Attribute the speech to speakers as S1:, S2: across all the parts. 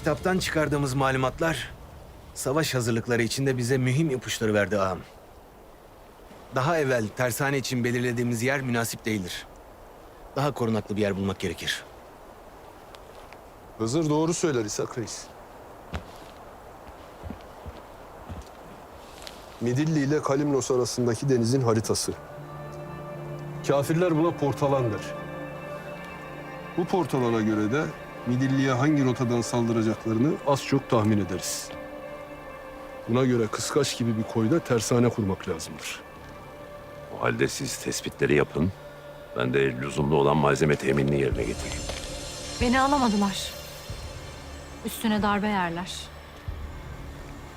S1: Kitaptan çıkardığımız malumatlar savaş hazırlıkları içinde bize mühim ipuçları verdi ağam. Daha evvel tersane için belirlediğimiz yer münasip değildir. Daha korunaklı bir yer bulmak gerekir.
S2: Hızır doğru söyler İshak Reis. Midilli ile Kalimnos arasındaki denizin haritası. Kafirler buna portalan der. Bu portalana göre de Midilli'ye hangi rotadan saldıracaklarını az çok tahmin ederiz. Buna göre kıskaç gibi bir koyda tersane kurmak lazımdır.
S3: O halde siz tespitleri yapın. Ben de lüzumlu olan malzeme teminini yerine getireyim.
S4: Beni alamadılar. Üstüne darbe yerler.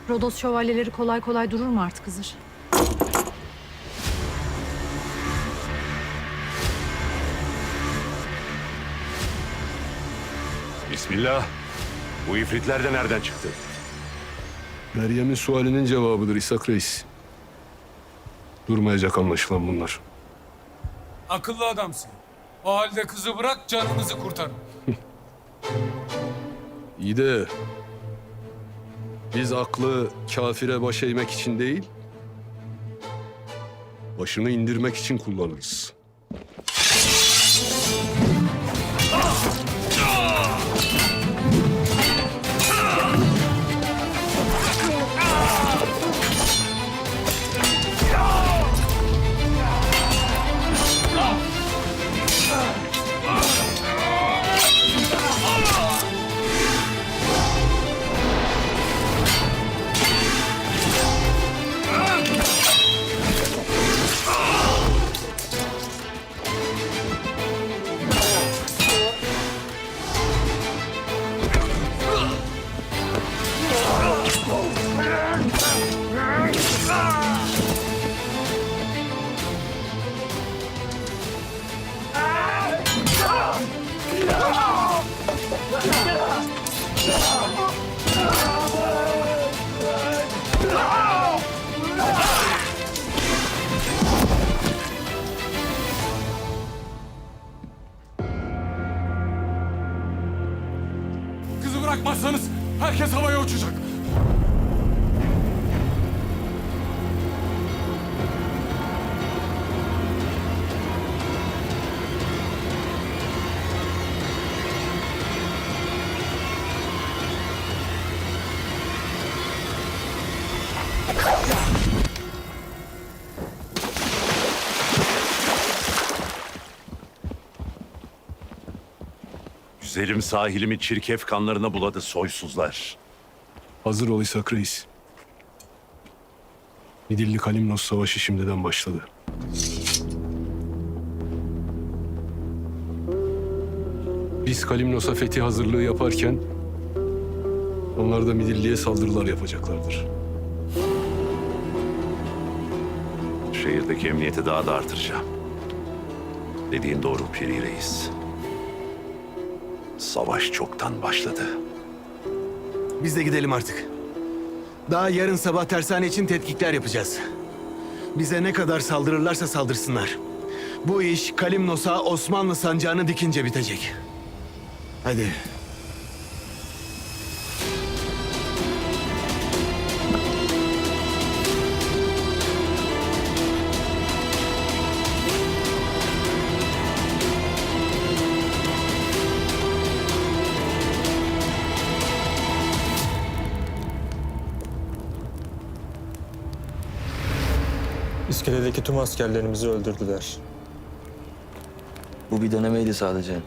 S4: Rodos şövalyeleri kolay kolay durur mu artık Hızır?
S3: Bismillah. Bu ifritler de nereden çıktı?
S2: Meryem'in sualinin cevabıdır İshak Reis. Durmayacak anlaşılan bunlar.
S5: Akıllı adamsın. O halde kızı bırak canınızı kurtarın.
S2: İyi de biz aklı kafire baş eğmek için değil, başını indirmek için kullanırız.
S5: Kızı bırakmazsanız herkes havaya uçacak.
S3: Güzelim sahilimi çirkef kanlarına buladı soysuzlar.
S2: Hazır ol İshak Reis. Midilli Kalimnos Savaşı şimdiden başladı. Biz Kalimnos'a fethi hazırlığı yaparken onlar da Midilli'ye saldırılar yapacaklardır.
S3: Şehirdeki emniyeti daha da artıracağım. Dediğin doğru Piri Reis. Savaş çoktan başladı.
S1: Biz de gidelim artık. Daha yarın sabah tersane için tetkikler yapacağız. Bize ne kadar saldırırlarsa saldırsınlar. Bu iş Kalimnos'a Osmanlı sancağını dikince bitecek. Hadi.
S6: İskeledeki tüm askerlerimizi öldürdüler.
S7: Bu bir denemeydi sadece.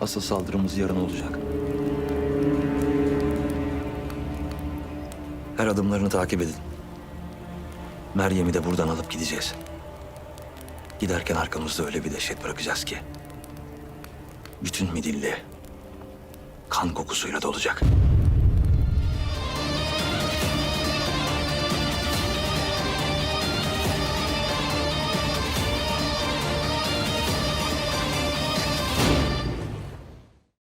S7: Asıl saldırımız yarın olacak. Her adımlarını takip edin. Meryem'i de buradan alıp gideceğiz. Giderken arkamızda öyle bir dehşet bırakacağız ki... ...bütün Midilli kan kokusuyla dolacak.